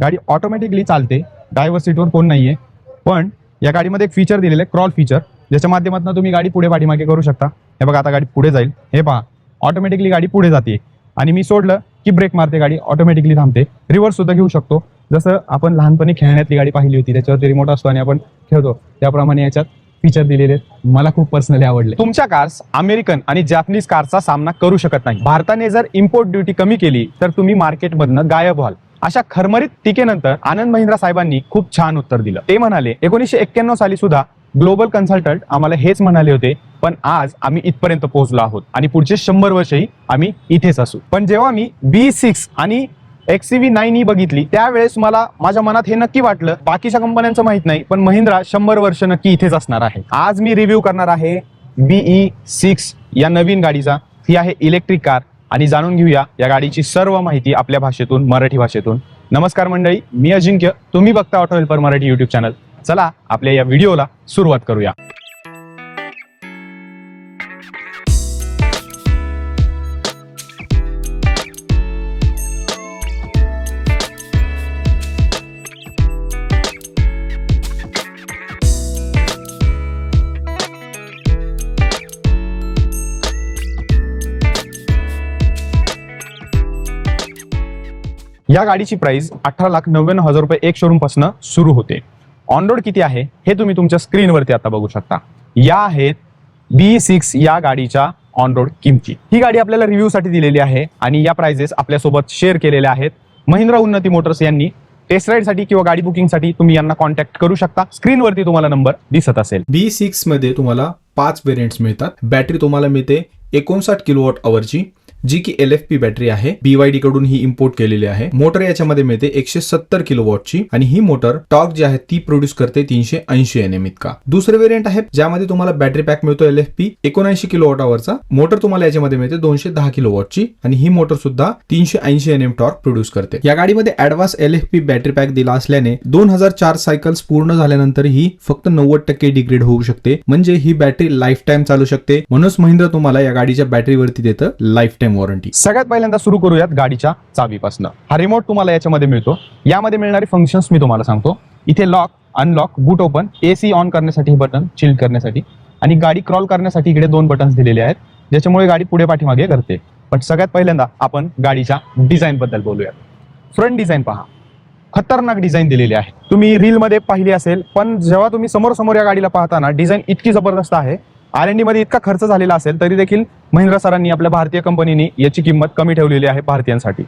गाडी ऑटोमॅटिकली चालते. ड्रायव्हर सीटवर कोण नाहीये. पण या गाडीमध्ये एक फीचर दिलेलं आहे क्रॉल फीचर ज्याच्या माध्यमातून तुम्ही गाडी पुढे पाठीमागे करू शकता. हे बघा आता गाडी पुढे जाईल. हे पहा ऑटोमॅटिकली गाडी पुढे जाते. आणि मी सोडलं की ब्रेक मारते गाडी ऑटोमॅटिकली थांबते. रिव्हर्स सुद्धा घेऊ शकतो. जसं आपण लहानपणी खेळण्यातली गाडी पाहिली होती त्याच्यावरती रिमोट असतो आणि आपण खेळतो. त्याप्रमाणे याच्यात फीचर दिलेले मला खूप पर्सनली आवडले. तुमच्या कार्स अमेरिकन आणि जॅपनीज कारचा सामना करू शकत नाही. भारताने जर इम्पोर्ट ड्युटी कमी केली तर तुम्ही मार्केटमधनं गायब व्हाल. अशा खरमरीत टीकेनंतर आनंद महिंद्रा साहेबांनी खूप छान उत्तर दिलं. ते म्हणाले एकोणीसशे एक्क्याण्णव साली सुद्धा ग्लोबल कन्सल्टंट आम्हाला हेच म्हणाले होते पण आज आम्ही इथपर्यंत पोहोचलो आहोत आणि पुढचे शंभर वर्षही आम्ही इथेच असू. पण जेव्हा मी बी सिक्स आणि एक्सीव्ही नाईन ही बघितली त्यावेळेस मला माझ्या मनात हे नक्की वाटलं बाकीच्या कंपन्यांचं माहीत नाही पण महिंद्रा शंभर वर्ष नक्की इथेच असणार आहे. आज मी रिव्ह्यू करणार आहे बीई सिक्स या नवीन गाडीचा. ही आहे इलेक्ट्रिक कार. आणि जाणून घेऊया या गाडीची सर्व माहिती आपल्या भाषेतून मराठी भाषेतून. नमस्कार मंडळी मी अजिंक्य. तुम्ही बघता auto helper Marathi YouTube channel चला आपल्या या व्हिडिओला सुरुवात करूया. या गाडीची प्राइस अठरा लाख नव्याण्णव हजार रुपये एक शोरूमपासून सुरू होते. ऑन रोड किती आहे हे तुम्ही तुमच्या स्क्रीनवरती आता बघू शकता. या आहेत बी सिक्स या गाडीच्या ऑन रोड किमती. ही गाडी आपल्याला रिव्ह्यू साठी दिलेली आहे आणि या प्राइजेस आपल्यासोबत शेअर केलेल्या आहेत. महिंद्रा उन्नती मोटर्स यांनी टेस्ट राईडसाठी किंवा गाडी बुकिंगसाठी तुम्ही यांना कॉन्टॅक्ट करू शकता. स्क्रीनवरती तुम्हाला नंबर दिसत असेल. बी सिक्समध्ये तुम्हाला पाच व्हेरियंट्स मिळतात. बॅटरी तुम्हाला मिळते एकोणसाठ किलोवॉट अवरची जी की एल एफ पी बॅटरी आहे बीवायडी कडून ही इम्पोर्ट केलेली आहे. मोटर याच्यामध्ये मिळते एकशे सत्तर किलो वॉटची आणि ही मोटर टॉक जी आहे ती प्रोड्यूस करते तीनशे ऐंशी एन एम इतका. दुसरे व्हेरियंट आहे ज्यामध्ये तुम्हाला बॅटरी पॅक मिळतो एल एफ पी एकोणऐंशी किलोवॉट आवरचा मोटर तुम्हाला याच्यामध्ये मिळते दोनशे दहा किलो वॉटची आणि ही मोटर सुद्धा तीनशे ऐंशी एन एम टॉर्क प्रोड्यूस करते. या गाडीमध्ये advance L F P battery pack दिला असल्याने दोन हजार चार सायकल्स पूर्ण झाल्यानंतर ही फक्त नव्वद टक्के डिग्रेड होऊ शकते. म्हणजे ही बॅटरी लाईफ टाइम चालू शकते. म्हणूनच महिंद्रा तुम्हाला या गाडीच्या बॅटरीवरती देतं लाईफ टाइम वॉरंटी सगळ्यात पहिल्यांदा सुरू करूयात गाडीच्या चावीपासून. हा रिमोट तुम्हाला याच्यामध्ये मिळतो. यामध्ये मिळणारे फंक्शन्स मी तुम्हाला सांगतो. इथे lock unlock boot open AC on करण्यासाठी बटन चिल करण्यासाठी. आणि गाडी क्रॉल करण्यासाठी इकडे दोन बटन्स दिलेले आहेत. ज्याच्यामुळे गाडी पुढे पाठीमागे करते पण सगळ्यात पहिल्यांदा आपण गाडीच्या डिझाईन बद्दल बोलूयात. फ्रंट डिझाईन पहा. खतरनाक डिझाईन दिलेली आहे. तुम्ही रील मध्ये पाहिली असेल पण जेव्हा तुम्ही समोर समोर या गाडीला पाहताना डिझाईन इतकी जबरदस्त आहे आर एन डी मध्ये इतका खर्च झालेला असेल तरी देखील महिंद्रा सरांनी आपल्या भारतीय कंपनीनी याची किंमत कमी ठेवलेली आहे भारतीयांसाठी.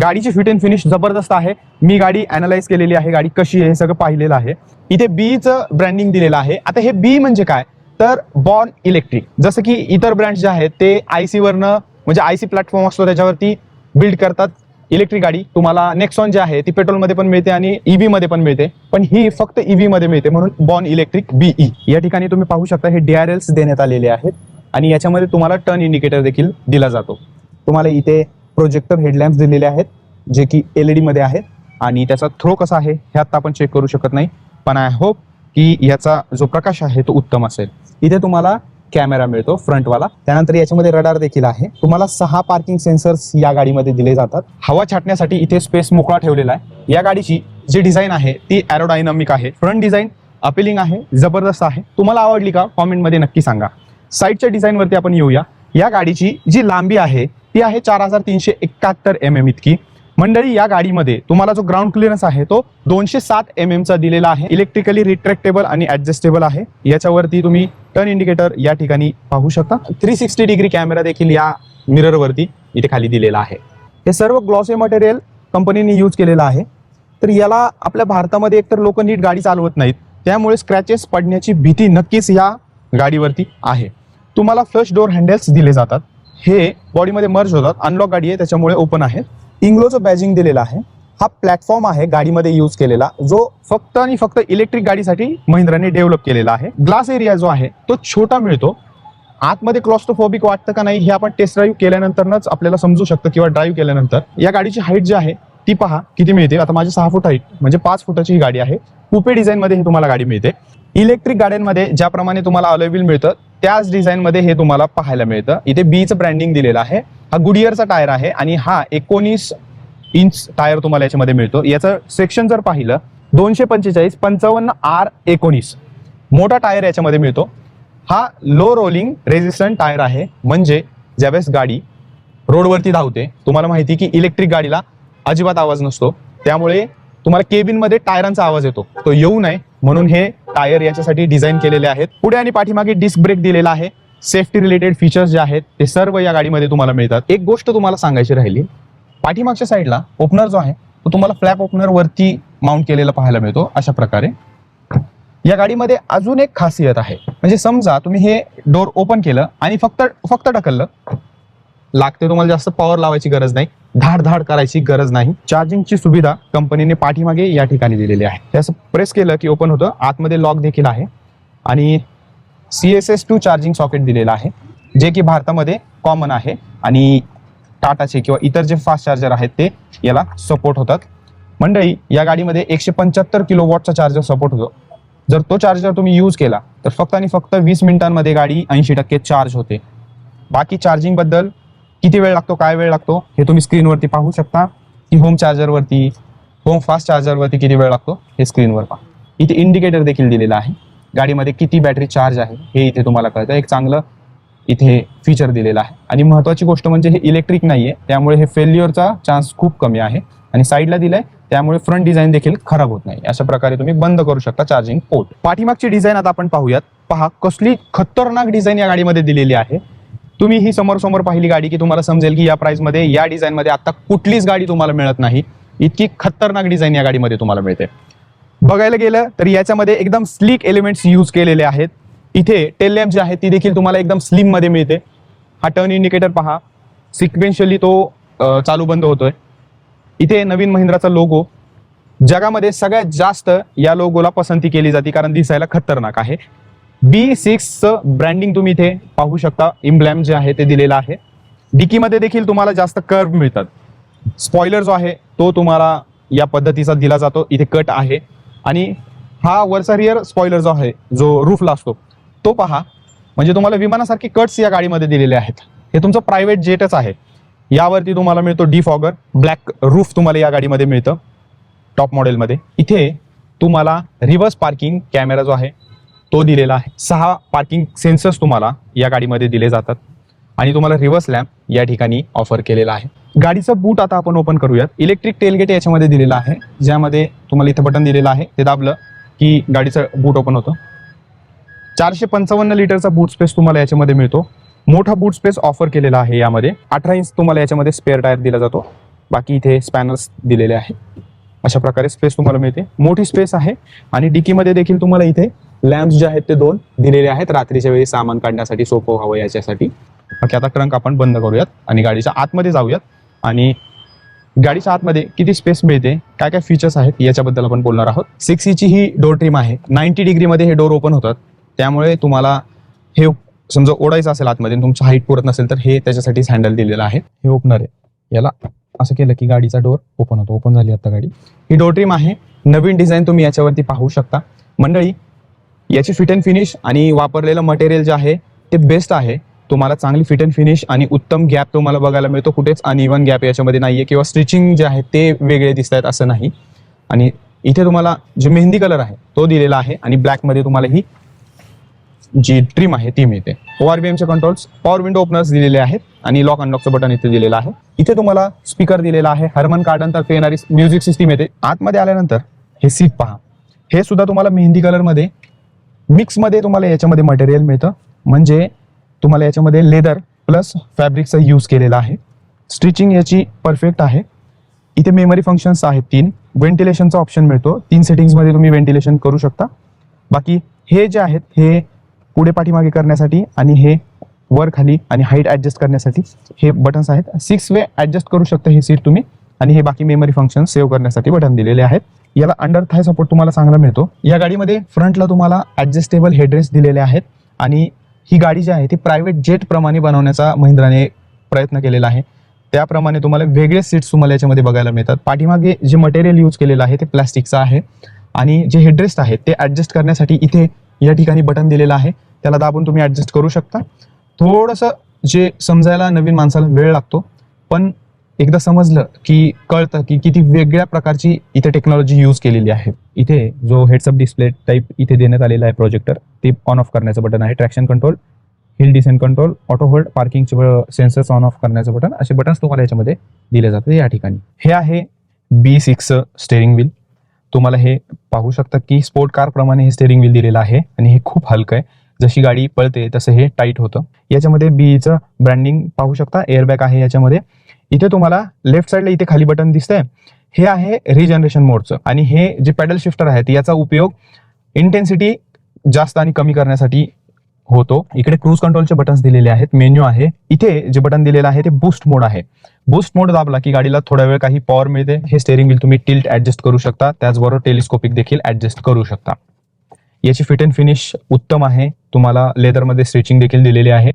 गाडीची फिट अँड फिनिश जबरदस्त आहे. मी गाडी अनालाइज केलेली आहे गाडी कशी आहे हे सगळं पाहिलेलं आहे. इथे बीचं ब्रँडिंग दिलेलं आहे. आता हे बी म्हणजे काय? तर बॉर्न इलेक्ट्रिक जसं की इतर ब्रँड जे आहेत ते आयसी वरनं म्हणजे आय सी प्लॅटफॉर्म असतो त्याच्यावरती बिल्ड करतात. इलेक्ट्रिक गाडी तुम्हाला नेक्सॉन जी आहे ती पेट्रोलमध्ये पण मिळते आणि ईव्ही मध्ये पण मिळते. पण ही फक्त ईव्ही मध्ये मिळते म्हणून बॉन इलेक्ट्रिक बीई या ठिकाणी तुम्ही पाहू शकता हे डीआरएल्स देण्यात आलेले आहेत आणि याच्यामध्ये तुम्हाला टर्न इंडिकेटर देखील दिला जातो. तुम्हाला इथे प्रोजेक्टर हेडलॅम्प दिलेले आहेत जे की एलईडी मध्ये आहेत आणि त्याचा थ्रो कसा आहे हे आता आपण चेक करू शकत नाही. पण आय होप की याचा जो प्रकाश आहे तो उत्तम असेल. इथे तुम्हाला कॅमेरा मिळतो फ्रंटवाला. त्यानंतर याच्यामध्ये रडार देखील आहे. तुम्हाला सहा पार्किंग सेन्सर्स या गाडीमध्ये दिले जातात. हवा छाटण्यासाठी इथे स्पेस मोकळा ठेवलेला आहे. या गाडीची जी डिझाईन आहे ती अॅरोडायनामिक आहे. फ्रंट डिझाईन अपिलिंग आहे जबरदस्त आहे. तुम्हाला आवडली का? कॉमेंटमध्ये नक्की सांगा. साईडच्या डिझाईनवरती आपण येऊया. या गाडीची जी लांबी आहे ती आहे चार हजार तीनशे एकाहत्तर एम एम इतकी. मंडळी या गाडीमध्ये तुम्हाला जो ग्राउंड क्लिअरन्स आहे तो दोनशे सात एम एमचा दिलेला आहे. इलेक्ट्रिकली रिट्रॅक्टेबल आणि ॲडजस्टेबल आहे. याच्यावरती तुम्ही टर्न इंडिकेटर या ठिकाणी पाहू शकता. थ्री सिक्स्टी डिग्री कॅमेरा देखील या मिररवरती इथे खाली दिलेला आहे. हे सर्व ग्लॉसे मटेरियल कंपनीने यूज केलेलं आहे. तर याला आपल्या भारतामध्ये एकतर लोक नीट गाडी चालवत नाहीत. त्यामुळे स्क्रॅचेस पडण्याची भीती नक्कीच या गाडीवरती आहे. तुम्हाला फ्लश डोअर हँडल्स दिले जातात. हे बॉडीमध्ये मर्ज होतात. अनलॉक गाडी आहे त्याच्यामुळे ओपन आहे. इंग्लोचं बॅजिंग दिलेलं आहे. हा प्लॅटफॉर्म आहे गाडीमध्ये यूज केलेला. जो फक्त आणि फक्त इलेक्ट्रिक गाडीसाठी महिंद्राने डेव्हलप केलेला आहे. ग्लास एरिया जो आहे तो छोटा मिळतो. आतमध्ये क्लॉस्टोफोबिक वाटतं का नाही हे आपण टेस्ट ड्राईव्ह केल्यानंतरच आपल्याला समजू शकतं किंवा ड्राईव्ह केल्यानंतर. या गाडीची हाईट जी आहे ती पहा किती मिळते? आता माझी सहा फूट हाईट म्हणजे पाच फुटाची ही गाडी आहे. कुपे डिझाईनमध्ये हे तुम्हाला गाडी मिळते. इलेक्ट्रिक गाड्यांमध्ये ज्याप्रमाणे तुम्हाला अलोविल मिळतं त्याच डिझाईनमध्ये हे तुम्हाला पाहायला मिळतं. इथे बीचं ब्रँडिंग दिलेलं आहे. हा गुडियरचा टायर आहे आणि हा एकोणीस इंच टायर तुम्हाला याच्यामध्ये मिळतो. याचं सेक्शन जर पाहिलं दोनशे पंचेचाळीस पंचावन्न आर एकोणीस. मोठा टायर याच्यामध्ये मिळतो. हा लो रोलिंग रेझिस्टंट टायर आहे. म्हणजे ज्यावेळेस गाडी रोडवरती धावते तुम्हाला माहिती की इलेक्ट्रिक गाडीला अजिबात आवाज नसतो. त्यामुळे तुम्हाला केबिनमध्ये टायरांचा आवाज येतो. तो येऊ नये. म्हणून हे टायर याच्यासाठी डिझाईन केलेले आहेत. पुढे आणि पाठीमागे डिस्क ब्रेक दिलेला आहे. सेफ्टी रिलेटेड फीचर्स जे आहेत ते सर्व या गाडीमध्ये तुम्हाला मिळतात. एक गोष्ट तुम्हाला सांगायची राहिली. पाठीमागच्या साईडला ओपनर जो आहे तो तुम्हाला फ्लॅप ओपनर वरती माउंट केलेला पाहायला मिळतो अशा प्रकारे. या गाडीमध्ये अजून एक खासियत आहे. म्हणजे समजा तुम्ही हे डोर ओपन केलं आणि फक्त फक्त ढकललं. लागते तुम्हाला जास्त पॉवर लावायची गरज नाही. धाड धाड करायची गरज नाही. चार्जिंगची सुविधा कंपनीने पाठीमागे या ठिकाणी दिलेली आहे. हे असं प्रेस केलं की ओपन होतं. आतमध्ये लॉक देखील आहे. आणि C S S two charging socket दिलेलं आहे जे की भारतामध्ये कॉमन आहे. आणि टाटाचे किंवा इतर जे फास्ट चार्जर आहेत ते याला सपोर्ट होतात. मंडळी या गाडीमध्ये एकशे पंच्याहत्तर किलो वॉटचा चार्जर सपोर्ट होतो. जर तो चार्जर तुम्ही यूज केला तर फक्त आणि फक्त वीस मिनिटांमध्ये गाडी ऐंशी टक्के चार्ज होते. बाकी चार्जिंगबद्दल किती वेळ लागतो काय वेळ लागतो हे तुम्ही स्क्रीनवरती पाहू शकता. की होम चार्जरवरती होम फास्ट चार्जरवरती किती वेळ लागतो हे स्क्रीनवर पहा. इथे इंडिकेटर देखील दिलेलं आहे. गाडीमध्ये किती बॅटरी चार्ज आहे हे इथे तुम्हाला कळतं. एक चांगलं इथे फीचर दिलेलं आहे. आणि महत्वाची गोष्ट म्हणजे हे इलेक्ट्रिक नाहीये त्यामुळे हे फेल्युअरचा चान्स खूप कमी आहे. आणि साईडला दिलंय त्यामुळे फ्रंट डिझाईन देखील खराब होत नाही. अशा प्रकारे तुम्ही बंद करू शकता चार्जिंग पोर्ट पाठीमागची डिझाईन आता आपण पाहूयात. पहा कसली खतरनाक डिझाईन या गाडीमध्ये दिलेली आहे. तुम्ही ही समोर समोर पाहिली गाडी की तुम्हाला समजेल की या प्राइसमध्ये या डिझाईन मध्ये आता कुठलीच गाडी तुम्हाला मिळत नाही. इतकी खतरनाक डिझाईन या गाडीमध्ये तुम्हाला मिळते. बघायला गेलं तर याच्यामध्ये एकदम स्लीक एलिमेंट्स यूज केलेले आहेत. इथे टेल लॅम्प जे आहे ती देखील तुम्हाला एकदम स्लिममध्ये मिळते. हा टर्न इंडिकेटर पहा. सिक्वेन्शियली तो चालू बंद होतोय. इथे नवीन महिंद्राचा लोगो जगामध्ये सगळ्यात जास्त या लोगोला पसंती केली जाते कारण दिसायला खतरनाक आहे. बी सिक्सचं ब्रँडिंग तुम्ही इथे पाहू शकता. इम्ब्लॅम जे आहे ते दिलेलं आहे. डिकीमध्ये देखील तुम्हाला जास्त कर्व मिळतात. स्पॉयलर जो आहे तो तुम्हाला या पद्धतीचा दिला जातो. इथे कट आहे. आणि हा वरचा रिअर स्पॉयलर जो आहे जो रूफला असतो तो पहा म्हणजे तुम्हाला विमानासारखे कट्स या गाडीमध्ये दिलेले आहेत. हे तुमचं प्रायव्हेट जेटच आहे. यावरती तुम्हाला मिळतो डिफॉगर ब्लॅक रूफ तुम्हाला या गाडीमध्ये मिळतं टॉप मॉडेलमध्ये इथे तुम्हाला रिव्हर्स पार्किंग कॅमेरा जो आहे तो दिलेला आहे. सहा पार्किंग सेन्सर्स तुम्हाला या गाडीमध्ये दिले जातात. आणि तुम्हाला रिव्हर्स लॅम्प या ठिकाणी ऑफर केलेला आहे. गाडीचं बूट आता आपण ओपन करूयात. इलेक्ट्रिक टेलगेट याच्यामध्ये दिलेलं आहे ज्यामध्ये तुम्हाला इथं बटन दिलेलं आहे. ते दाबलं की गाडीचं बूट ओपन होतं. चारशे पंचावन्न लिटरचा बूट स्पेस तुम्हाला याच्यामध्ये मिळतो. मोठा बूट स्पेस ऑफर केलेला आहे यामध्ये. अठरा इंच तुम्हाला याच्यामध्ये स्पेअर टायर दिला जातो. बाकी इथे स्पॅनर्स दिलेले आहे. अशा प्रकारे स्पेस तुम्हाला मिळते. मोठी स्पेस आहे आणि डिकीमध्ये देखील तुम्हाला इथे लॅम्प्स जे आहेत ते दोन दिलेले आहेत. रात्रीच्या वेळी सामान काढण्यासाठी सोपं व्हावं याच्यासाठी. बाकी आता ट्रंक आपण बंद करूयात आणि गाडीच्या आतमध्ये जाऊयात. आणि गाडीच्या आतमध्ये किती स्पेस मिळते? काय काय फीचर्स आहेत? याच्याबद्दल आपण बोलणार आहोत. सिक्स ची ही डोर ट्रीम आहे. नाईन्टी डिग्रीमध्ये हे डोर ओपन होतात. त्यामुळे तुम्हाला हे समजा ओढायचं असेल आतमध्ये तुमचं हाईट पुरत नसेल तर हे त्याच्यासाठीच हँडल दिलेलं आहे. हे ओपनर आहे. याला असं केलं की गाडीचा डोर ओपन होतो. ओपन झाली आता गाडी. ही डोर ट्रीम आहे. नवीन डिझाईन तुम्ही याच्यावरती पाहू शकता. मंडळी याची फिट अँड फिनिश आणि वापरलेलं मटेरियल जे आहे ते बेस्ट आहे. तुम्हाला चांगली फिट अँड फिनिश आणि उत्तम गॅप तुम्हाला बघायला मिळतो कुठेच अनइवन गॅप याच्यामध्ये नाहीये किंवा स्टिचिंग जे आहे ते वेगळे दिसत आहेत असं नाही. आणि इथे तुम्हाला जे मेहंदी कलर आहे तो दिलेला आहे आणि ब्लॅकमध्ये तुम्हाला ही जी ट्रीम आहे ती मिळते. एमचे कंट्रोल्स पॉवर विंडो ओपनर्स दिलेले आहेत आणि लॉक अनलॉकचं बटन इथे दिलेलं आहे. इथे तुम्हाला स्पीकर दिलेला आहे हरमन कार्डन तर्फे येणारी म्युझिक सिस्टीम येते. आतमध्ये आल्यानंतर हे सीट पहा. हे सुद्धा तुम्हाला मेहंदी कलरमध्ये मिक्समध्ये तुम्हाला याच्यामध्ये मटेरियल मिळतं. म्हणजे तुम्हाला याच्यामध्ये लेदर प्लस फॅब्रिकचा यूज केलेला आहे. स्टिचिंग याची परफेक्ट आहे. इथे मेमरी फंक्शन्स आहेत तीन. व्हेंटिलेशनचा ऑप्शन मिळतो. तीन सेटिंग्समध्ये तुम्ही व्हेंटिलेशन करू शकता. बाकी हे जे आहेत हे पुढे पाठीमागे करण्यासाठी आणि हे वर खाली आणि हाईट ॲडजस्ट करण्यासाठी हे बटन्स आहेत. सिक्स वे ॲडजस्ट करू शकता हे सीट तुम्ही. आणि हे बाकी मेमरी फंक्शन सेव्ह करण्यासाठी बटन दिलेले आहेत. याला अंडर थाय सपोर्ट तुम्हाला चांगला मिळतो. या गाडीमध्ये फ्रंटला तुम्हाला ॲडजस्टेबल हेडरेस्ट दिलेले आहेत. आणि ही गाडी जी आहे ती प्रायव्हेट जेटप्रमाणे बनवण्याचा महिंद्राने प्रयत्न केलेला आहे. त्याप्रमाणे तुम्हाला वेगळे सीट्स तुम्हाला याच्यामध्ये बघायला मिळतात. पाठीमागे जे मटेरियल यूज केलेलं आहे ते प्लॅस्टिकचं आहे. आणि जे हेडरेस्ट आहे ते ॲडजस्ट करण्यासाठी इथे या ठिकाणी बटन दिलेलं आहे. त्याला दाबून तुम्ही ऍडजस्ट करू शकता. थोडंसं जे समजायला नवीन माणसाला वेळ लागतो पण एकदा समजलं की कळतं की किती वेगळ्या प्रकारची इथे टेक्नॉलॉजी यूज केलेली आहे. इथे जो हेडसअप डिस्प्ले टाईप इथे देण्यात आलेला आहे प्रोजेक्टर ते ऑन ऑफ करण्याचं बटन आहे. Traction control hill descent control auto hold पार्किंगचे sensors on off करण्याचं बटन असे बटन्स तुम्हाला याच्यामध्ये दिले जाते या ठिकाणी. हे आहे बी सिक्स स्टेअरिंग व्हील तुम्हाला हे पाहू शकता की स्पोर्ट कार प्रमाणे हे स्टेअरिंग व्हील दिलेलं आहे आणि हे खूप हलकं आहे. जशी गाडी पळते तसं हे टाईट होतं. याच्यामध्ये बीईचं ब्रँडिंग पाहू शकता. एअरबॅग आहे याच्यामध्ये. इथे तुम्हाला लेफ्ट साईडला इथे खाली बटन दिसतंय. हे आहे रिजनरेशन मोडचं आणि हे जे पॅडल शिफ्टर आहेत याचा उपयोग इंटेन्सिटी जास्त आणि कमी करण्यासाठी होतो. इकडे क्रूज कंट्रोलचे बटन्स दिलेले आहेत. मेन्यू आहे. इथे जे बटन दिलेलं आहे ते बूस्ट मोड आहे. बूस्ट मोड दाबला की गाडीला थोडा वेळ काही पॉवर मिळते. हे स्टेअरिंग व्हील तुम्ही टिल्ट ऍडजस्ट करू शकता. त्याचबरोबर टेलिस्कोपिक देखील ऍडजस्ट करू शकता. याची फिट अँड फिनिश उत्तम आहे. तुम्हाला लेदरमध्ये स्ट्रेचिंग देखील दिलेली आहे.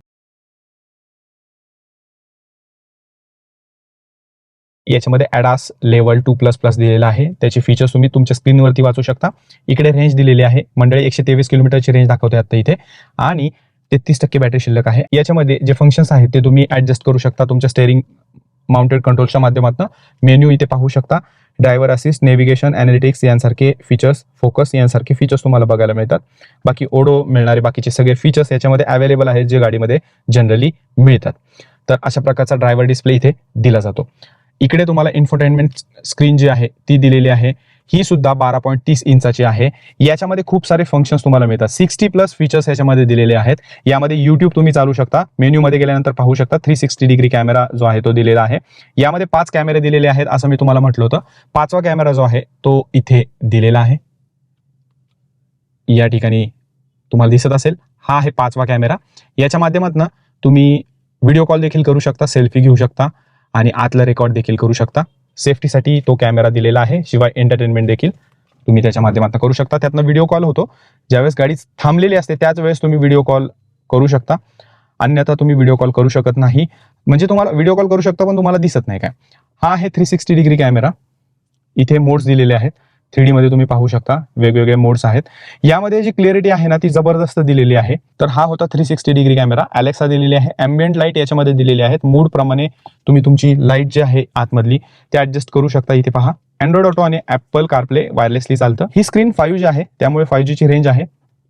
याच्यामध्ये ADAS level two plus plus दिलेला आहे. त्याचे फीचर्स तुम्ही तुमच्या स्क्रीनवरती वाचू शकता. इकडे रेंज दिलेली आहे. मंडळी एकशे तेवीस किलोमीटरची रेंज दाखवते आता इथे. आणि तेहतीस टक्के बॅटरी शिल्लक आहे. याच्यामध्ये जे फंक्शन्स आहेत ते तुम्ही ॲडजस्ट करू शकता तुमच्या स्टेअरिंग माउंटेड कंट्रोलच्या माध्यमातून. मेन्यू इथे पाहू शकता. ड्रायव्हर असिस्ट नेव्हिगेशन अॅनालिटिक्स यांसारखे फीचर्स फोकस यांसारखे फीचर्स तुम्हाला बघायला मिळतात. बाकी ओडो मिळणारे बाकीचे सगळे फीचर्स याच्यामध्ये अवेलेबल आहेत जे गाडीमध्ये जनरली मिळतात. तर अशा प्रकारचा ड्रायव्हर डिस्प्ले इथे दिला जातो. इकडे तुम्हाला इन्फोटेनमेंट स्क्रीन जी आहे ती दिलेली आहे. ही सुद्धा बारा पॉईंट तीस इंचाची आहे. याच्यामध्ये खूप सारे फंक्शन्स तुम्हाला मिळतात. सिक्स्टी प्लस फीचर्स याच्यामध्ये दिलेले आहेत. यामध्ये युट्यूब तुम्ही चालू शकता. मेन्यूमध्ये गेल्यानंतर पाहू शकता. थ्री सिक्स्टी डिग्री कॅमेरा जो आहे तो दिलेला आहे. यामध्ये पाच कॅमेरे दिलेले आहेत असं मी तुम्हाला म्हटलं होतं. पाचवा कॅमेरा जो आहे तो इथे दिलेला आहे. या ठिकाणी तुम्हाला दिसत असेल हा आहे पाचवा कॅमेरा याच्या माध्यमातून तुम्ही व्हिडिओ कॉल देखील करू शकता सेल्फी घेऊ शकता. आणि आतला रेकॉर्ड देखील करू शकता. सेफ्टीसाठी तो कॅमेरा दिलेला आहे. शिवाय एंटरटेनमेंट देखील तुम्ही त्याच्या माध्यमातून करू शकता. त्यातनं व्हिडिओ कॉल होतो. ज्यावेळेस गाडी थांबलेली असते त्याच वेळेस तुम्ही व्हिडिओ कॉल करू शकता. अन्यथा तुम्ही व्हिडिओ कॉल करू शकत नाही. म्हणजे तुम्हाला व्हिडिओ कॉल करू शकता पण तुम्हाला दिसत नाही काय. हा आहे थ्री सिक्स्टी डिग्री कॅमेरा इथे मोड्स दिलेले आहेत. थ्री मध्ये तुम्ही पाहू शकता वेगवेगळे मोड्स आहेत. यामध्ये जी क्लिअरिटी आहे ना ती जबरदस्त दिलेली आहे. तर हा होता three sixty degree camera Alexa दिलेली आहे. अँबियंट लाइट याच्यामध्ये दिलेली आहेत. मूड प्रमाणे तुम्ही तुमची लाइट जी आहे आतमधली ते ऍडजस्ट करू शकता इथे पहा. अँड्रॉइड ऑटो आणि ऍपल कारप्ले वायरलेसली चालतं. ही स्क्रीन फाईव्ह जी आहे. त्यामुळे फाईव्ह जीची रेंज आहे.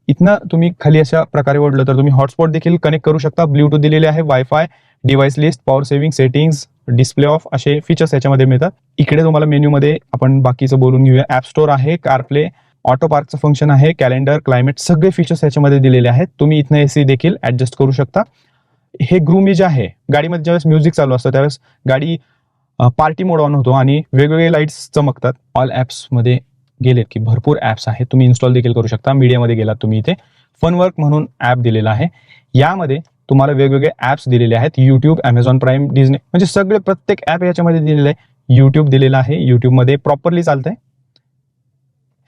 इथनं तुम्ही खाली अशा प्रकारे ओढलं तर तुम्ही हॉटस्पॉट देखील कनेक्ट करू शकता. ब्ल्यूटूथ दिलेले आहे. WiFi device list power saving settings display off असे फीचर्स याच्यामध्ये मिळतात. इकडे तुम्हाला मेन्यूमध्ये आपण बाकीचं बोलून घेऊया. ॲप स्टोअर आहे कारप्ले ऑटो पार्कचं फंक्शन आहे कॅलेंडर क्लायमेट सगळे फीचर्स याच्यामध्ये दिलेले आहेत. तुम्ही इथनं एसी देखील ऍडजस्ट करू शकता. हे ग्रुमी जे आहे गाडीमध्ये ज्यावेळेस म्युझिक चालू असतं त्यावेळेस गाडी पार्टी मोड ऑन होतो आणि वेगवेगळे लाईट्स चमकतात. ऑल ॲप्समध्ये गेलेत की भरपूर ॲप्स आहेत. तुम्ही इन्स्टॉल देखील करू शकता. मीडियामध्ये गेलात तुम्ही इथे. फनवर्क म्हणून ॲप दिलेला आहे. यामध्ये तुम्हाला वेगवेगळे ॲप्स दिलेले आहेत. युट्यूब अमेझॉन प्राईम डिझनी म्हणजे सगळे प्रत्येक ॲप याच्यामध्ये दिलेलं आहे. युट्यूब दिलेलं आहे. युट्यूबमध्ये प्रॉपरली चालतंय.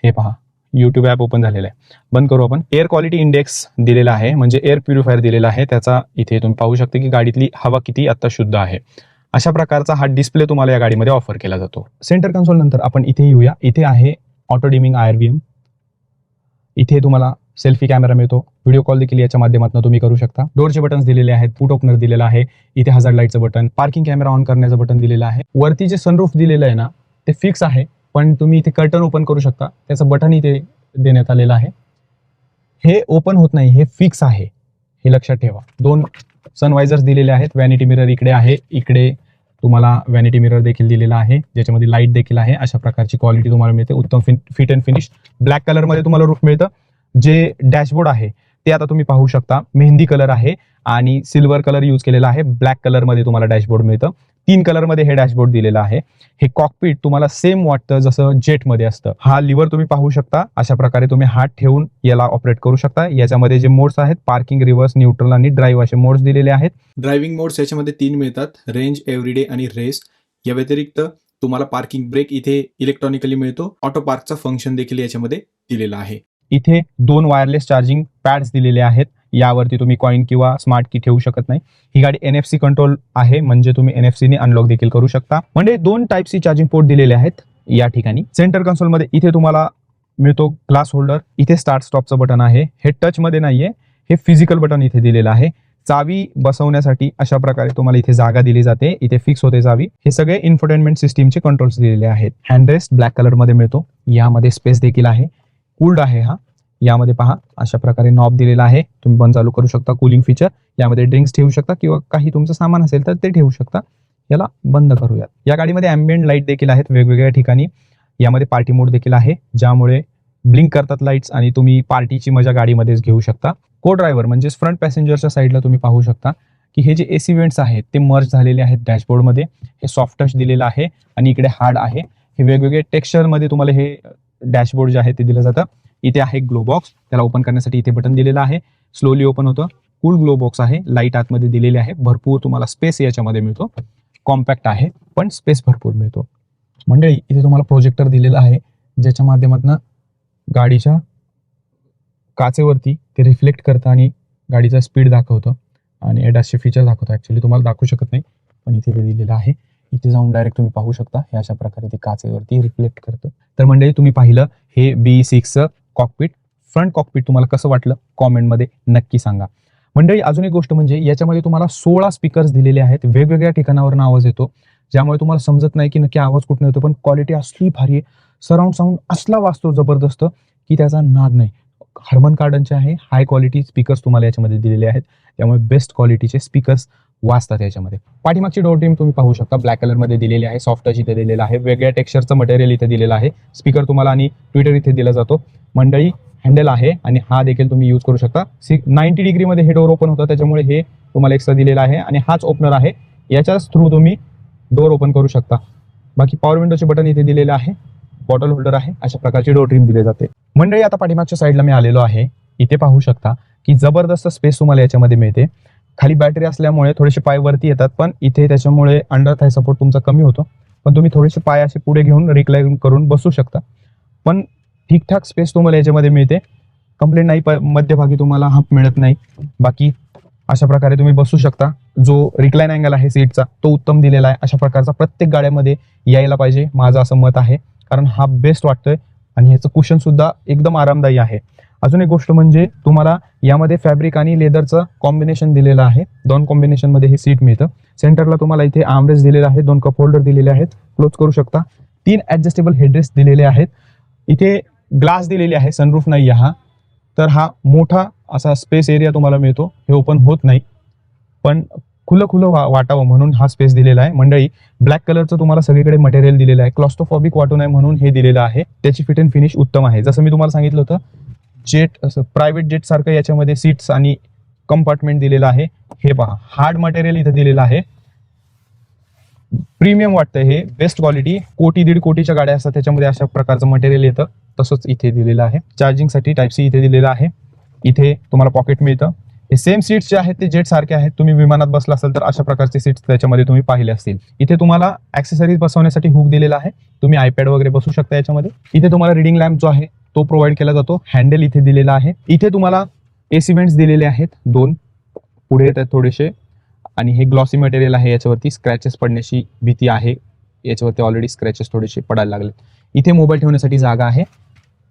हे पहा. युट्यूब ॲप ओपन झालेलं आहे. बंद करू आपण. एअर क्वालिटी इंडेक्स दिलेला आहे. म्हणजे एअर प्युरिफायर दिलेला आहे. त्याचा इथे तुम्ही पाहू शकता की गाडीतली हवा किती आत्ता शुद्ध आहे. अशा प्रकारचा हा डिस्प्ले तुम्हाला या गाडीमध्ये ऑफर केला जातो. सेंटर कन्सोल नंतर आपण इथे येऊया. इथे आहे auto dimming I R V M इथे तुम्हाला सेल्फी कॅमेरा मिळतो. व्हिडिओ कॉल देखील याच्या माध्यमातून तुम्ही करू शकता. डोरचे बटन्स दिलेले आहेत. फूट ओपनर दिलेलं आहे. इथे हजार लाईटचं बटन. पार्किंग कॅमेरा ऑन करण्याचं बटन दिलेलं आहे. वरती जे सनरूफ दिलेलं आहे ना ते फिक्स आहे. पण तुम्ही इथे कर्टन ओपन करू शकता. त्याचं बटन इथे देण्यात आलेलं आहे. हे ओपन होत नाही. हे फिक्स आहे. हे लक्षात ठेवा. दोन सनवायझर्स दिलेले आहेत. व्हॅनिटी मिरर इकडे आहे. इकडे तुम्हाला व्हॅनिटी मिरर देखील दिलेला आहे. ज्याच्यामध्ये लाइट देखील आहे. अशा प्रकारची क्वालिटी तुम्हाला मिळते. उत्तम फिट अँड फिनिश ब्लॅक कलरमध्ये तुम्हाला रूफ मिळतं. जे डॅशबोर्ड आहे ते आता तुम्ही पाहू शकता. मेहंदी कलर आहे आणि सिल्वर कलर यूज केलेला आहे. ब्लॅक कलरमध्ये तुम्हाला डॅशबोर्ड मिळतं. तीन कलरमध्ये हे डॅशबोर्ड दिलेलं आहे. हे कॉकपीट तुम्हाला सेम वाटतं जसं जेटमध्ये असतं. हा लिव्हर तुम्ही पाहू शकता. अशा प्रकारे तुम्ही हात ठेवून याला ऑपरेट करू शकता. याच्यामध्ये जे मोड्स आहेत पार्किंग रिव्हर्स न्यूट्रल आणि ड्राईव्ह असे मोड्स दिलेले आहेत. ड्रायव्हिंग मोड्स याच्यामध्ये तीन मिळतात. रेंज एव्हरीडे आणि रेस या व्यतिरिक्त तुम्हाला पार्किंग ब्रेक इथे इलेक्ट्रॉनिकली मिळतो. ऑटो पार्कचा फंक्शन देखील याच्यामध्ये दिलेला आहे. इथे दोन वायरलेस चार्जिंग पॅड्स दिलेले आहेत. यावरती तुम्ही कॉईन किंवा स्मार्ट की ठेवू शकत नाही. ही गाडी एन एफ सी कंट्रोल आहे म्हणजे तुम्ही एन एफ सीने अनलॉक देखील करू शकता. म्हणजे दोन टाईप सी चार्जिंग पोर्ट दिलेले आहेत या ठिकाणी. सेंटर कन्सोलमध्ये इथे तुम्हाला मिळतो ग्लास होल्डर इथे स्टार्ट स्टॉपचं बटन आहे. हे टचमध्ये नाहीये. हे फिजिकल बटन इथे दिलेलं आहे. चावी बसवण्यासाठी अशा प्रकारे तुम्हाला इथे जागा दिली जाते. इथे फिक्स होते चावी. हे सगळे इन्फोटेनमेंट सिस्टीमचे कंट्रोल्स दिलेले आहेत. हँडरेस्ट ब्लॅक कलरमध्ये मिळतो. यामध्ये स्पेस देखील आहे. कूल्ड आहे हा. यामध्ये पहा अशा प्रकारे नॉब दिलेला आहे. तुम्ही बंद चालू करू शकता कूलिंग फीचर यामध्ये ड्रिंक्स ठेवू शकता किंवा काही तुमचं सामान असेल तर ते ठेवू शकता. याला बंद करूयात. या गाडीमध्ये अँबियंट लाइट देखील आहेत वेगवेगळ्या ठिकाणी. यामध्ये पार्टी मोड देखील आहे ज्यामुळे ब्लिंक करतात लाईट्स आणि तुम्ही पार्टीची मजा गाडीमध्येच घेऊ शकता. को ड्रायव्हर म्हणजेच फ्रंट पॅसेंजरच्या साईडला तुम्ही पाहू शकता की हे जे एसी वेंट्स आहेत ते मर्ज झालेले आहेत डॅशबोर्डमध्ये हे सॉफ्ट टच दिलेलं आहे आणि इकडे हार्ड आहे. हे वेगवेगळे टेक्स्चरमध्ये तुम्हाला हे डॅशबोर्ड जे आहे ते दिलं जातं. इथे आहे ग्लो बॉक्स. त्याला ओपन करण्यासाठी इथे बटन दिलेलं आहे. स्लोली ओपन होतं. कूल ग्लो बॉक्स आहे. लाइट आतमध्ये दिलेली आहे. भरपूर तुम्हाला स्पेस याच्यामध्ये मिळतो. कॉम्पॅक्ट आहे पण स्पेस भरपूर मिळतो. मंडळी इथे तुम्हाला प्रोजेक्टर दिलेलं आहे. ज्याच्या माध्यमातून गाडीच्या काचेवरती ते रिफ्लेक्ट करतं आणि गाडीचा स्पीड दाखवतं. आणि एडासचे फीचर दाखवतं. ॲक्च्युली तुम्हाला दाखवू शकत नाही पण इथे ते दिलेलं आहे. इथे जाऊन डायरेक्ट तुम्ही पाहू शकता. हे अशा प्रकारे ते काचेवरती रिफ्लेक्ट करतं. तर मंडळी तुम्ही पाहिलं हे बी सिक्सचं कॉकपीट फ्रंट कॉकपीट तुम्हाला कसं वाटलं? कॉमेंटमध्ये नक्की सांगा. मंडळी अजून एक गोष्ट म्हणजे याच्यामध्ये तुम्हाला सोळा स्पीकर्स दिलेले आहेत. वेगवेगळ्या ठिकाणावरून आवाज येतो. ज्यामुळे तुम्हाला समजत नाही की नक्की आवाज कुठून येतो पण क्वालिटी असली भारी आहे. सराउंड साऊंड असला वाजतो जबरदस्त की त्याचा नाद नाही. हर्मन कार्डनचे आहे. हाय क्वालिटी स्पीकर्स तुम्हाला याच्यामध्ये दिलेले आहेत. त्यामुळे बेस्ट क्वालिटीचे स्पीकर्स वाचतात याच्यामध्ये. पाठीमागची डोर टीम तुम्ही पाहू शकता. ब्लॅक कलरमध्ये दिलेली आहे सॉफ्ट टच इथे दिलेलं आहे. वेगळ्या टेक्स्चरचं मटेरियल इथे दिलेलं आहे. स्पीकर तुम्हाला आणि ट्विटर इथे दिला जातो. मंडळी हँडल आहे आणि हा देखील तुम्ही यूज करू शकता. सिक्स नाईन्टी डिग्रीमध्ये हे डोर ओपन होतं. त्याच्यामुळे हे तुम्हाला एक्स्ट्रा दिलेलं आहे आणि हाच ओपनर आहे. याच्याच थ्रू तुम्ही डोर ओपन करू शकता. बाकी पॉवर विंडोचे बटन इथे दिलेलं आहे. बॉटल होल्डर आहे. अशा प्रकारची डोर ट्रीम दिली जाते. मंडळी आता पाठीमागच्या साईडला मी आलेलो आहे. इथे पाहू शकता की जबरदस्त स्पेस तुम्हाला याच्यामध्ये मिळते. खाली बॅटरी असल्यामुळे थोडेसे पाय वरती येतात पण इथे त्याच्यामुळे अंडर थाय सपोर्ट तुमचा कमी होतो. पण तुम्ही थोडेसे पाय असे पुढे घेऊन रिक्लाइन करून बसू शकता. पण ठीकठाक स्पेस तुम्हाला याच्यामध्ये मिळते. कंप्लेंट नाही प मध्यभागी तुम्हाला हाफ मिळत नाही. बाकी अशा प्रकारे तुम्ही बसू शकता. जो रिक्लाईन अँगल आहे सीटचा तो उत्तम दिलेला आहे. अशा प्रकारचा प्रत्येक गाड्यामध्ये यायला पाहिजे. माझं असं मत आहे. कारण हा बेस्ट वाटतोय. आणि ह्याचं कुशन सुद्धा एकदम आरामदायी आहे. अजून एक गोष्ट म्हणजे तुम्हाला यामध्ये फॅब्रिक आणि लेदरचं कॉम्बिनेशन दिलेलं आहे. दोन कॉम्बिनेशनमध्ये हे सीट मिळतं. सेंटरला तुम्हाला इथे आमरेस दिलेला आहे दोन कप होल्डर दिलेले आहेत. क्लोज करू शकता. तीन ऍडजस्टेबल हेडरेस्ट दिलेले आहेत. इथे ग्लास दिलेले आहे सनरूफ नाही हा. तर हा मोठा असा स्पेस एरिया तुम्हाला मिळतो. हे ओपन होत नाही. पण खुलं खुलं वा वाटावं म्हणून हा स्पेस दिलेला आहे. मंडळी ब्लॅक कलरचं तुम्हाला सगळीकडे मटेरियल दिलेलं आहे. क्लॉस्टोफॉबिक वाटू नये म्हणून हे दिलेलं आहे. त्याची फिट अँड फिनिश उत्तम आहे. जसं मी तुम्हाला सांगितलं होतं जेट असं प्रायव्हेट जेट सारखं याच्यामध्ये सीट्स आणि कंपार्टमेंट दिलेलं आहे. हे पहा हार्ड मटेरियल इथं दिलेलं आहे. प्रीमियम वाटतं हे बेस्ट क्वालिटी कोटी दीड कोटीच्या गाड्या असतात त्याच्यामध्ये अशा प्रकारचं मटेरियल येतं. तसंच इथे दिलेलं आहे. चार्जिंगसाठी टाईप सी इथे दिलेलं आहे. इथे तुम्हाला पॉकेट मिळतं. हे सेम सीट्स जे आहेत ते जेट सारखे आहेत. तुम्ही विमानात बसला असाल तर अशा प्रकारचे सीट्स त्याच्यामध्ये तुम्ही पाहिले असतील. इथे तुम्हाला ऍक्सेसरीज बसवण्यासाठी हुक दिलेला आहे. तुम्ही आयपॅड वगैरे बसू शकता याच्यामध्ये. इथे तुम्हाला रिडिंग लॅम्प जो आहे तो प्रोव्हाइड केला जातो. हँडल इथे दिलेला आहे. इथे तुम्हाला एस इव्हेंट्स दिलेले आहेत दोन. पुढे येत आहेत थोडेसे. आणि हे ग्लॉसी मटेरियल आहे याच्यावरती स्क्रॅचेस पडण्याची भीती आहे. याच्यावरती ऑलरेडी स्क्रॅचेस थोडेसे पडायला लागले इथे मोबाईल ठेवण्यासाठी जागा आहे.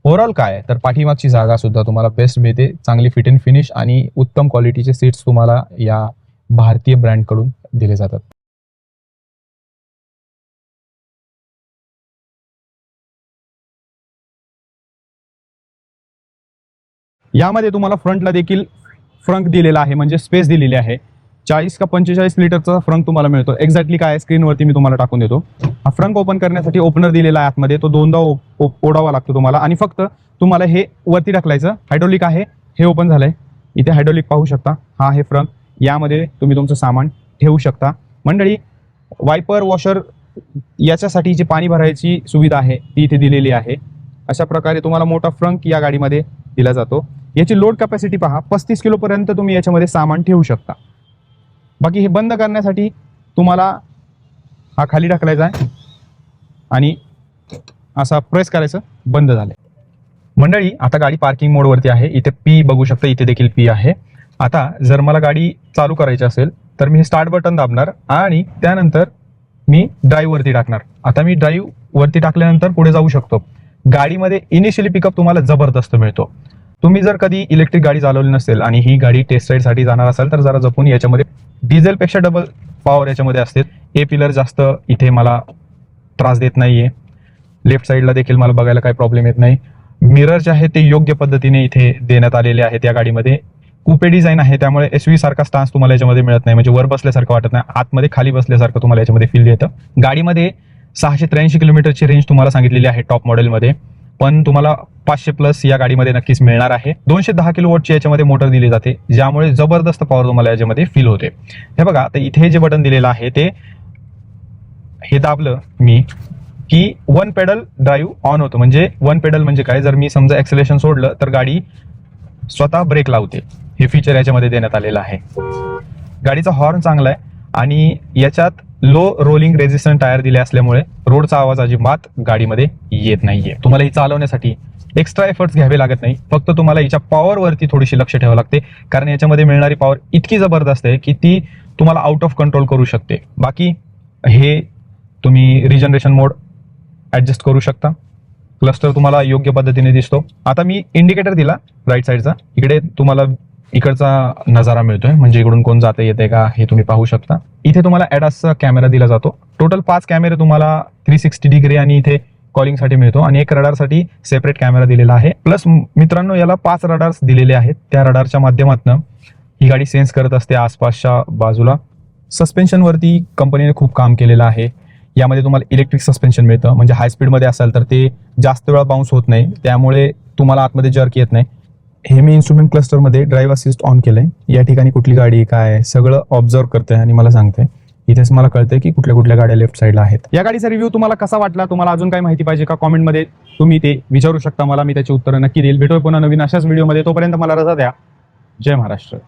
ओव्हरऑल काय तर पाठीमागची जागा सुद्धा तुम्हाला बेस्ट मिळते. चांगली फिट अँड फिनिश आणि उत्तम क्वालिटीचे सीट्स तुम्हाला या भारतीय ब्रँडकडून दिले जातात. यामध्ये तुम्हाला फ्रंटला देखील फ्रंक दिलेला आहे म्हणजे स्पेस दिलेली आहे. चाळीस का पंचेचाळीस लिटरचा फ्रंक तुम्हाला मिळतो. एक्झॅक्टली काय स्क्रीनवरती मी तुम्हाला टाकून देतो. हा फ्रंक ओपन करण्यासाठी ओपनर दिलेला आहे आतमध्ये. तो दोनदा ओ- ओढावा लागतो तुम्हाला. आणि फक्त तुम्हाला हे वरती टाकलायचं. हायड्रोलिक आहे. हे ओपन झालंय. इथे हायड्रोलिक पाहू शकता. हा आहे फ्रंक यामध्ये तुम्ही तुमचं सामान ठेवू शकता. मंडळी वायपर वॉशर याच्यासाठी जी पाणी भरायची सुविधा आहे ती इथे दिलेली आहे. अशा प्रकारे तुम्हाला मोठा फ्रंक या गाडीमध्ये दिला जातो. याची लोड कॅपॅसिटी पहा. पस्तीस किलोपर्यंत तुम्ही याच्यामध्ये सामान ठेवू शकता. बाकी हे बंद करण्यासाठी तुम्हाला हा खाली टाकलायचा आहे. आणि असा प्रेस करायचं बंद झालं मंडळी आता गाडी पार्किंग मोडवरती आहे. इथे पी बघू शकता. इथे देखील पी आहे. आता जर मला गाडी चालू करायची असेल तर मी हे स्टार्ट बटन दाबणार आणि त्यानंतर मी ड्राईव्ह वरती टाकणार. आता मी ड्राईव्ह वरती टाकल्यानंतर पुढे जाऊ शकतो. गाडीमध्ये इनिशियली पिकअप तुम्हाला जबरदस्त मिळतो. तुम्ही जर कधी इलेक्ट्रिक गाडी चालवली नसेल आणि ही गाडी टेस्टसाठी जाणार असाल तर जरा जपून याच्यामध्ये डिझेलपेक्षा डबल पॉवर याच्यामध्ये असते. ए पिलर जास्त इथे मला त्रास देत नाहीये. लेफ्ट साईडला देखील मला बघायला काही प्रॉब्लेम येत नाही. मिरर जे आहे ते योग्य पद्धतीने इथे देण्यात आलेले आहेत या गाडीमध्ये. कुपे डिझाईन आहे त्यामुळे एस व्ही सारखा स्टान्स तुम्हाला याच्यामध्ये मिळत नाही. म्हणजे वर बसल्यासारखं वाटत नाही. आतमध्ये खाली बसल्यासारखं तुम्हाला याच्यामध्ये फील येतं. गाडीमध्ये सहाशे त्र्याऐंशी किलोमीटरची रेंज तुम्हाला सांगितलेली आहे टॉप मॉडेलमध्ये पण तुम्हाला पाचशे प्लस या गाडीमध्ये नक्कीच मिळणार आहे. दोनशे दहा किलो वोटची याच्यामध्ये मोटर दिली जाते ज्यामुळे जबरदस्त पॉवर तुम्हाला याच्यामध्ये फील होते. हे बघा आता इथे जे बटन दिलेलं आहे ते हे दाबलं मी की वन पेडल ड्राईव्ह ऑन होतो. म्हणजे वन पेडल म्हणजे काय? जर मी समजा ऍक्सिलेशन सोडलं तर गाडी स्वतः ब्रेक लावते. हे फीचर याच्यामध्ये देण्यात आलेलं आहे. गाडीचा हॉर्न चांगला आहे. आणि याच्यात लो रोलिंग रेजिस्टंट टायर दिले असल्यामुळे रोडचा आवाज अजिबात गाडीमध्ये येत नाहीये. तुम्हाला ही चालवण्यासाठी एक्स्ट्रा एफर्ट्स घ्यावे लागत नाही. फक्त तुम्हाला हिच्या पॉवरवरती थोडीशी लक्ष ठेवावं लागते. कारण याच्यामध्ये मिळणारी पॉवर इतकी जबरदस्त आहे की ती तुम्हाला आउट ऑफ कंट्रोल करू शकते. बाकी हे तुम्ही रिजनरेशन मोड ऍडजस्ट करू शकता. क्लस्टर तुम्हाला योग्य पद्धतीने दिसतो. आता मी इंडिकेटर दिला राईट साईडचा इकडे तुम्हाला इकडचा नजारा मिळतोय. म्हणजे इकडून कोण जाते येते का हे तुम्ही पाहू शकता. इथे तुम्हाला ॲडासचा कॅमेरा दिला जातो. टोटल पाच कॅमेरे तुम्हाला थ्री सिक्स्टी डिग्री आणि इथे कॉलिंगसाठी मिळतो. आणि एक रडारसाठी सेपरेट कॅमेरा दिलेला आहे. प्लस मित्रांनो याला पाच रडार्स दिलेले आहेत. त्या रडारच्या माध्यमातून ही गाडी सेन्स करत असते आसपासच्या बाजूला. सस्पेन्शनवरती कंपनीने खूप काम केलेलं आहे. यामध्ये तुम्हाला इलेक्ट्रिक सस्पेन्शन मिळतं. म्हणजे हाय स्पीडमध्ये असाल तर ते जास्त वेळा बाउन्स होत नाही. त्यामुळे तुम्हाला आतमध्ये जर्क येत नाही. हे मी इन्स्ट्रुमेंट क्लस्टरमध्ये ड्राईव्ह असिस्ट ऑन केलंय. या ठिकाणी कुठली गाडी काय आहे, सगळं ऑब्झर्व करते आणि मला सांगते इथेच मला कळतंय की कुठल्या कुठल्या गाड्या लेफ्ट साईडला आहेत. या गाडीचा रिव्ह्यू तुम्हाला कसा वाटला? तुम्हाला अजून काही माहिती पाहिजे का? कॉमेंटमध्ये तुम्ही ते विचारू शकता मला. मी त्याची उत्तरं नक्की देईल. भेटूया पुन्हा नवीन अशाच व्हिडिओमध्ये तोपर्यंत मला रजा द्या. जय महाराष्ट्र.